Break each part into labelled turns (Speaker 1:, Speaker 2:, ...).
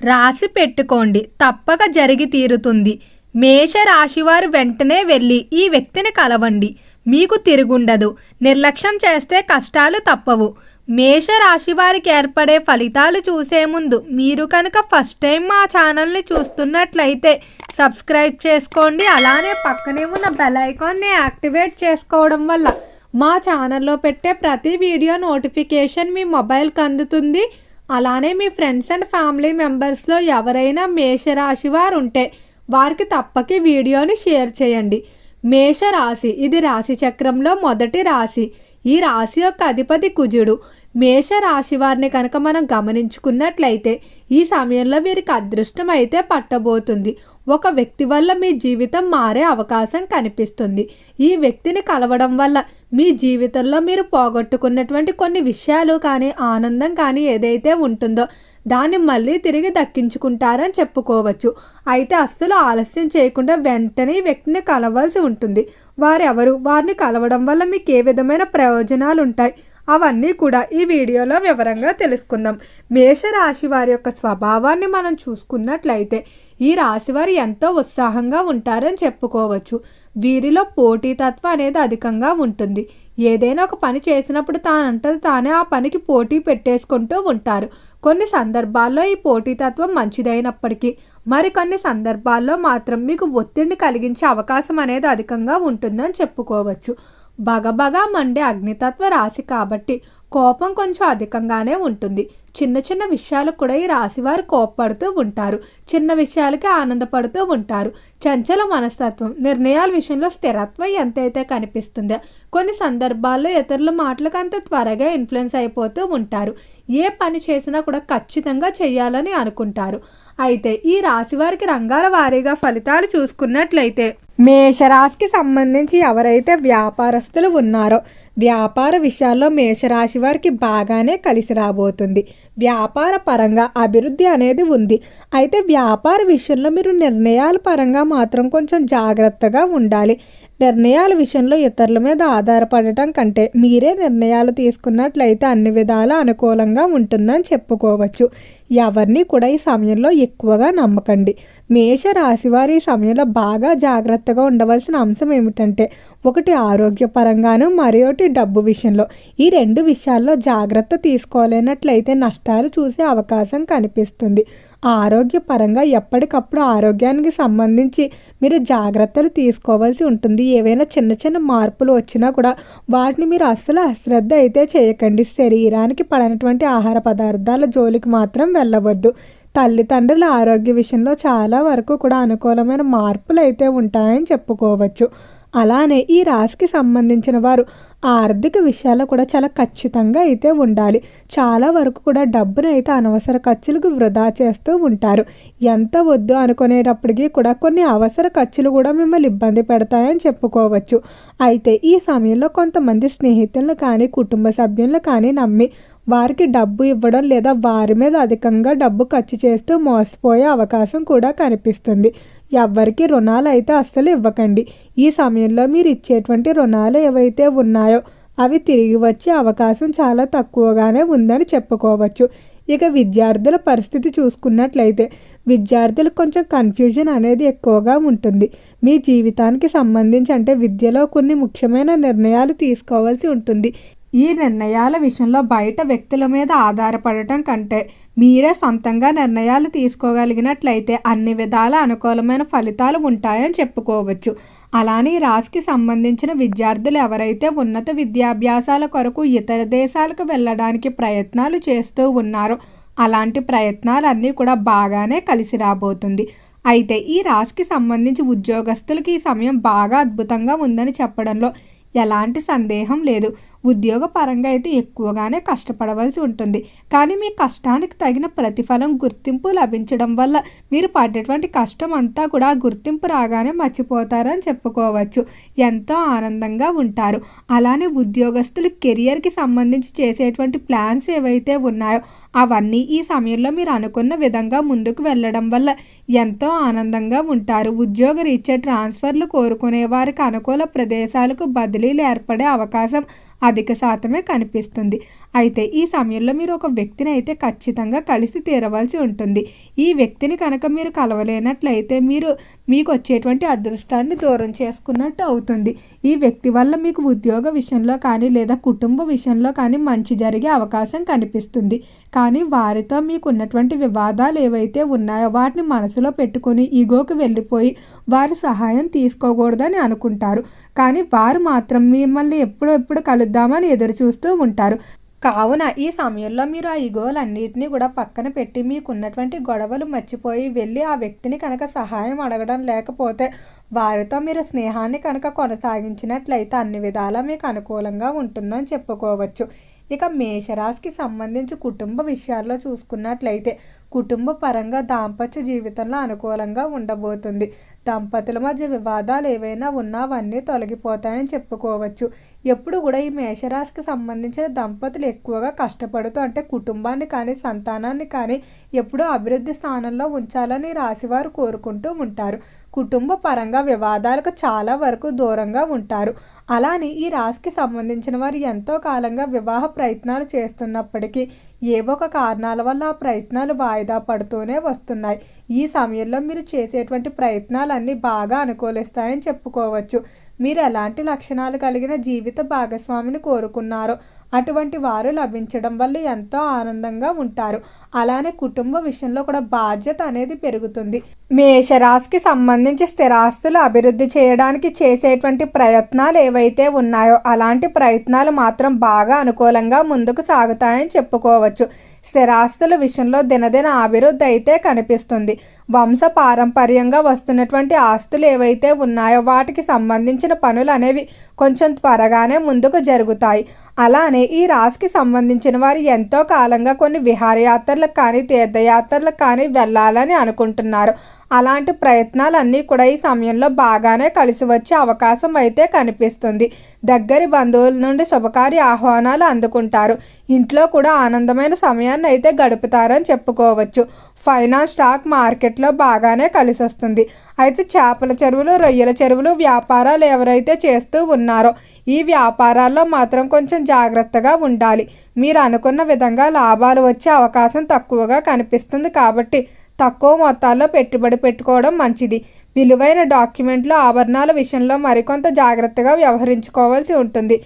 Speaker 1: రాసి పెట్టుకోండి. తప్పక జరిగి తీరుతుంది. మేష రాశివారు వెంటనే వెళ్ళి ఈ వ్యక్తిని కలవండి. మీకు తిరుగుండదు. నిర్లక్ష్యం చేస్తే కష్టాలు తప్పవు. మేష రాశి వారికి ఏర్పడే ఫలితాలు చూసే ముందు మీరు కనుక ఫస్ట్ టైం మా ఛానల్ని చూస్తున్నట్లయితే సబ్స్క్రైబ్ చేసుకోండి. అలానే పక్కనే ఉన్న బెల్ ఐకాన్ని యాక్టివేట్ చేసుకోవడం వల్ల మా ఛానల్లో పెట్టే ప్రతి వీడియో నోటిఫికేషన్ మీ మొబైల్కి అందుతుంది. అలానే మీ ఫ్రెండ్స్ అండ్ ఫ్యామిలీ మెంబర్స్లో ఎవరైనా మేషరాశి వారు ఉంటే వారికి తప్పక వీడియోని షేర్ చేయండి. మేష రాశి ఇది రాశి చక్రంలో మొదటి రాశి. ఈ రాశి యొక్క అధిపతి కుజుడు. మేష రాశి వారిని కనుక మనం గమనించుకున్నట్లయితే ఈ సమయంలో వీరికి అదృష్టం అయితే పట్టబోతుంది. ఒక వ్యక్తి వల్ల మీ జీవితం మారే అవకాశం కనిపిస్తుంది. ఈ వ్యక్తిని కలవడం వల్ల మీ జీవితంలో మీరు పోగొట్టుకున్నటువంటి కొన్ని విషయాలు కానీ ఆనందం కానీ ఏదైతే ఉంటుందో దాన్ని మళ్ళీ తిరిగి దక్కించుకుంటారని చెప్పుకోవచ్చు. అయితే అస్సలు ఆలస్యం చేయకుండా వెంటనే ఈ వ్యక్తిని కలవాల్సి ఉంటుంది. వారెవరు? వారిని కలవడం వల్ల మీకు ఏ విధమైన ప్రయోజనాలు ఉంటాయి అవన్నీ కూడా ఈ వీడియోలో వివరంగా తెలుసుకుందాం. మేషరాశి వారి యొక్క స్వభావాన్ని మనం చూసుకున్నట్లయితే ఈ రాశి వారు ఎంతో ఉత్సాహంగా ఉంటారని చెప్పుకోవచ్చు. వీరిలో పోటీతత్వం అనేది అధికంగా ఉంటుంది. ఏదైనా ఒక పని చేసినప్పుడు తానంటది తానే ఆ పనికి పోటీ పెట్టేసుకుంటూ ఉంటారు. కొన్ని సందర్భాల్లో ఈ పోటీతత్వం మంచిదైనప్పటికీ మరికొన్ని సందర్భాల్లో మాత్రం మీకు ఒత్తిడిని కలిగించే అవకాశం అనేది అధికంగా ఉంటుందని చెప్పుకోవచ్చు. బగబగా మండే అగ్నితత్వ రాశి కాబట్టి కోపం కొంచెం అధికంగానే ఉంటుంది. చిన్న చిన్న విషయాలు కూడా ఈ రాశివారు కోపపడుతూ ఉంటారు. చిన్న విషయాలకి ఆనందపడుతూ ఉంటారు. చంచల మనస్తత్వం నిర్ణయాల విషయంలో స్థిరత్వం ఎంతైతే కనిపిస్తుందో కొన్ని సందర్భాల్లో ఇతరుల మాటలకు అంత త్వరగా ఇన్ఫ్లుయెన్స్ అయిపోతూ ఉంటారు. ఏ పని చేసినా కూడా ఖచ్చితంగా చేయాలని అనుకుంటారు. అయితే ఈ రాశి వారికి రంగాల వారీగా ఫలితాలు చూసుకున్నట్లయితే మేషరాశికి సంబంధించి ఎవరైతే వ్యాపారస్తులు ఉన్నారో వ్యాపార విషయాల్లో మేషరాశి వారికి బాగానే కలిసి రాబోతుంది. వ్యాపార పరంగా అభివృద్ధి అనేది ఉంది. అయితే వ్యాపార విషయంలో మీరు నిర్ణయాల పరంగా మాత్రం కొంచెం జాగ్రత్తగా ఉండాలి. నిర్ణయాల విషయంలో ఇతరుల మీద ఆధారపడటం కంటే మీరే నిర్ణయాలు తీసుకున్నట్లయితే అన్ని విధాల అనుకూలంగా ఉంటుందని చెప్పుకోవచ్చు. ఎవరిని కూడా ఈ సమయంలో ఎక్కువగా నమ్మకండి. మేష రాశి వారి ఈ సమయంలో బాగా జాగ్రత్తగా ఉండవలసిన అంశం ఏమిటంటే ఒకటి ఆరోగ్యపరంగాను మరొకటి డబ్బు విషయంలో. ఈ రెండు విషయాల్లో జాగ్రత్త తీసుకోలేనట్లయితే నష్టాలు చూసే అవకాశం కనిపిస్తుంది. ఆరోగ్యపరంగా ఎప్పటికప్పుడు ఆరోగ్యానికి సంబంధించి మీరు జాగ్రత్తలు తీసుకోవాల్సి ఉంటుంది. ఏవైనా చిన్న చిన్న మార్పులు వచ్చినా కూడా వాటిని మీరు అస్సలు అశ్రద్ధ అయితే చేయకండి. శరీరానికి పడినటువంటి ఆహార పదార్థాల జోలికి మాత్రం వెళ్ళవద్దు. తల్లిదండ్రుల ఆరోగ్య విషయంలో చాలా వరకు కూడా అనుకూలమైన మార్పులు అయితే ఉంటాయని చెప్పుకోవచ్చు. అలానే ఈ రాశికి సంబంధించిన వారు ఆర్థిక విషయాల్లో కూడా చాలా ఖచ్చితంగా అయితే ఉండాలి. చాలా వరకు కూడా డబ్బును అయితే అనవసర ఖర్చులకు వృధా చేస్తూ ఉంటారు. ఎంత వద్దు అనుకునేటప్పటికీ కూడా కొన్ని అవసర ఖర్చులు కూడా మిమ్మల్ని ఇబ్బంది పెడతాయని చెప్పుకోవచ్చు. అయితే ఈ సమయంలో కొంతమంది స్నేహితులను కానీ కుటుంబ సభ్యులను కానీ నమ్మి వారికి డబ్బు ఇవ్వడం లేదా వారి మీద అధికంగా డబ్బు ఖర్చు చేస్తూ మోసపోయే అవకాశం కూడా కనిపిస్తుంది. ఎవ్వరికి రుణాలు అయితే అస్సలు ఇవ్వకండి. ఈ సమయంలో మీరు ఇచ్చేటువంటి రుణాలు ఏవైతే ఉన్నాయో అవి తిరిగి వచ్చే అవకాశం చాలా తక్కువగానే ఉందని చెప్పుకోవచ్చు. ఇక విద్యార్థుల పరిస్థితి చూసుకున్నట్లయితే విద్యార్థులకు కొంచెం కన్ఫ్యూజన్ అనేది ఎక్కువగా ఉంటుంది. మీ జీవితానికి సంబంధించి అంటే విద్యలో కొన్ని ముఖ్యమైన నిర్ణయాలు తీసుకోవాల్సి ఉంటుంది. ఈ నిర్ణయాల విషయంలో బయట వ్యక్తుల మీద ఆధారపడటం కంటే మీరే సొంతంగా నిర్ణయాలు తీసుకోగలిగినట్లయితే అన్ని విధాల అనుకూలమైన ఫలితాలు ఉంటాయని చెప్పుకోవచ్చు. అలానే ఈ రాశికి సంబంధించిన విద్యార్థులు ఎవరైతే ఉన్నత విద్యాభ్యాసాల కొరకు ఇతర దేశాలకు వెళ్ళడానికి ప్రయత్నాలు చేస్తూ ఉన్నారో అలాంటి ప్రయత్నాలన్నీ కూడా బాగానే కలిసి రాబోతుంది. అయితే ఈ రాశికి సంబంధించి ఉద్యోగస్తులకి ఈ సమయం బాగా అద్భుతంగా ఉందని చెప్పడంలో ఎలాంటి సందేహం లేదు. ఉద్యోగపరంగా అయితే ఎక్కువగానే కష్టపడవలసి ఉంటుంది. కానీ మీ కష్టానికి తగిన ప్రతిఫలం గుర్తింపు లభించడం వల్ల మీరు పడ్డటువంటి కష్టం అంతా కూడా గుర్తింపు రాగానే మర్చిపోతారని చెప్పుకోవచ్చు. ఎంతో ఆనందంగా ఉంటారు. అలానే ఉద్యోగస్తులు కెరియర్కి సంబంధించి చేసేటువంటి ప్లాన్స్ ఏవైతే ఉన్నాయో అవన్నీ ఈ సమయంలో మీరు అనుకున్న విధంగా ముందుకు వెళ్ళడం వల్ల ఎంతో ఆనందంగా ఉంటారు. ఉద్యోగ రీత్యా ట్రాన్స్ఫర్లు కోరుకునే వారికి అనుకూల ప్రదేశాలకు బదిలీలు ఏర్పడే అవకాశం అధిక శాతమే కనిపిస్తుంది. అయితే ఈ సమయంలో మీరు ఒక వ్యక్తిని అయితే ఖచ్చితంగా కలిసి తీరవలసి ఉంటుంది. ఈ వ్యక్తిని కనుక మీరు కలవలేనట్లయితే మీరు మీకు వచ్చేటువంటి అదృష్టాన్ని దూరం చేసుకున్నట్టు అవుతుంది. ఈ వ్యక్తి వల్ల మీకు ఉద్యోగ విషయంలో కానీ లేదా కుటుంబ విషయంలో కానీ మంచి జరిగే అవకాశం కనిపిస్తుంది. కానీ వారితో మీకు ఉన్నటువంటి వివాదాలు ఏవైతే ఉన్నాయో వాటిని మనసులో పెట్టుకొని ఈగోకి వెళ్ళిపోయి వారి సహాయం తీసుకోకూడదని అనుకుంటారు. కానీ వారు మాత్రం మిమ్మల్ని ఎప్పుడెప్పుడు కలుద్దామని ఎదురు చూస్తూ ఉంటారు. కావున ఈ సమయంలో మీరు ఆ ఈగోలన్నిటినీ కూడా పక్కన పెట్టి మీకున్నటువంటి గొడవలు మర్చిపోయి వెళ్ళి ఆ వ్యక్తిని కనుక సహాయం అడగడం లేకపోతే వారితో మీరు స్నేహాన్ని కనుక కొనసాగించినట్లయితే అన్ని విధాలా మీకు అనుకూలంగా ఉంటుందని చెప్పుకోవచ్చు. ఇక మేషరాశికి సంబంధించి కుటుంబ విషయాల్లో చూసుకున్నట్లయితే కుటుంబ పరంగా దాంపత్య జీవితంలో అనుకూలంగా ఉండబోతుంది. దంపతుల మధ్య వివాదాలు ఏవైనా ఉన్నా అవన్నీ తొలగిపోతాయని చెప్పుకోవచ్చు. ఎప్పుడు కూడా ఈ మేషరాశికి సంబంధించిన దంపతులు ఎక్కువగా కష్టపడుతూ అంటే కుటుంబాన్ని కానీ సంతానాన్ని కానీ ఎప్పుడూ అభివృద్ధి స్థానంలో ఉంచాలని రాశివారు కోరుకుంటూ ఉంటారు. కుటుంబ పరంగా వివాదాలకు చాలా వరకు దూరంగా ఉంటారు. అలానే ఈ రాశికి సంబంధించిన వారు ఎంతో కాలంగా వివాహ ప్రయత్నాలు చేస్తున్నప్పటికీ ఏవో ఒక కారణాల వల్ల ఆ ప్రయత్నాలు వాయిదా పడుతూనే వస్తున్నాయి. ఈ సమయంలో మీరు చేసేటువంటి ప్రయత్నాలన్నీ బాగా అనుకూలిస్తాయని చెప్పుకోవచ్చు. మీరు ఎలాంటి లక్షణాలు కలిగిన జీవిత భాగస్వామిని కోరుకున్నారో అటువంటి వారు లభించడం వల్ల ఎంతో ఆనందంగా ఉంటారు. అలానే కుటుంబ విషయంలో కూడా బాధ్యత అనేది పెరుగుతుంది. మేషరాశికి సంబంధించి స్థిరాస్తులు అభివృద్ధి చేయడానికి చేసేటువంటి ప్రయత్నాలు ఏవైతే ఉన్నాయో అలాంటి ప్రయత్నాలు మాత్రం బాగా అనుకూలంగా ముందుకు సాగుతాయని చెప్పుకోవచ్చు. స్థిరాస్తుల విషయంలో దినదిన అభివృద్ధి అయితే కనిపిస్తుంది. వంశ పారంపర్యంగా వస్తున్నటువంటి ఆస్తులు ఏవైతే ఉన్నాయో వాటికి సంబంధించిన పనులు అనేవి కొంచెం త్వరగానే ముందుకు జరుగుతాయి. అలానే ఈ రాశికి సంబంధించిన వారు ఎంతో కాలంగా కొన్ని యాత్రలకు కానీ తీర్థయాత్రలకు కానీ వెళ్ళాలని అనుకుంటున్నారు. అలాంటి ప్రయత్నాలన్నీ కూడా ఈ సమయంలో బాగానే కలిసి వచ్చే అవకాశం అయితే కనిపిస్తుంది. దగ్గరి బంధువుల నుండి శుభకార్య ఆహ్వానాలు అందుకుంటారు. ఇంట్లో కూడా ఆనందమైన సమయాన్ని అయితే గడుపుతారని చెప్పుకోవచ్చు. ఫైనాన్స్ స్టాక్ మార్కెట్లో బాగానే కలిసి వస్తుంది. అయితే చేపల చెరువులు రొయ్యల చెరువులు వ్యాపారాలు ఎవరైతే చేస్తూ ఉన్నారో ఈ వ్యాపారాల్లో మాత్రం కొంచెం జాగ్రత్తగా ఉండాలి. మీరు అనుకున్న విధంగా లాభాలు వచ్చే అవకాశం తక్కువగా కనిపిస్తుంది కాబట్టి తక్కువ మొత్తాల్లో పెట్టుబడి పెట్టుకోవడం మంచిది. విలువైన డాక్యుమెంట్లు ఆభరణాల విషయంలో మరికొంత జాగ్రత్తగా వ్యవహరించుకోవాల్సి ఉంటుంది.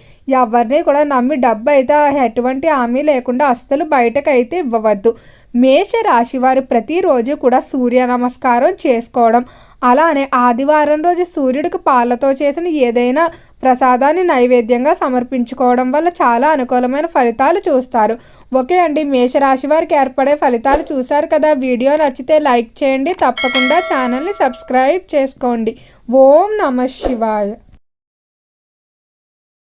Speaker 1: ఎవరిని కూడా నమ్మి డబ్బు అయితే ఎటువంటి హామీ లేకుండా అస్సలు బయటకైతే ఇవ్వవద్దు. మేషరాశి వారు ప్రతిరోజు కూడా సూర్య నమస్కారం చేసుకోవడం. అలానే ఆదివారం రోజు సూర్యుడికి పాలతో చేసిన ఏదైనా ప్రసాదాన్ని నైవేద్యంగా సమర్పించుకోవడం వల్ల చాలా అనుకూలమైన ఫలితాలు చూస్తారు. ఓకే అండి మేషరాశి వారికి ఏర్పడే ఫలితాలు చూశారు కదా. వీడియో నచ్చితే లైక్ చేయండి. తప్పకుండా ఛానల్ని సబ్స్క్రైబ్ చేసుకోండి. ఓం నమ శివాయ.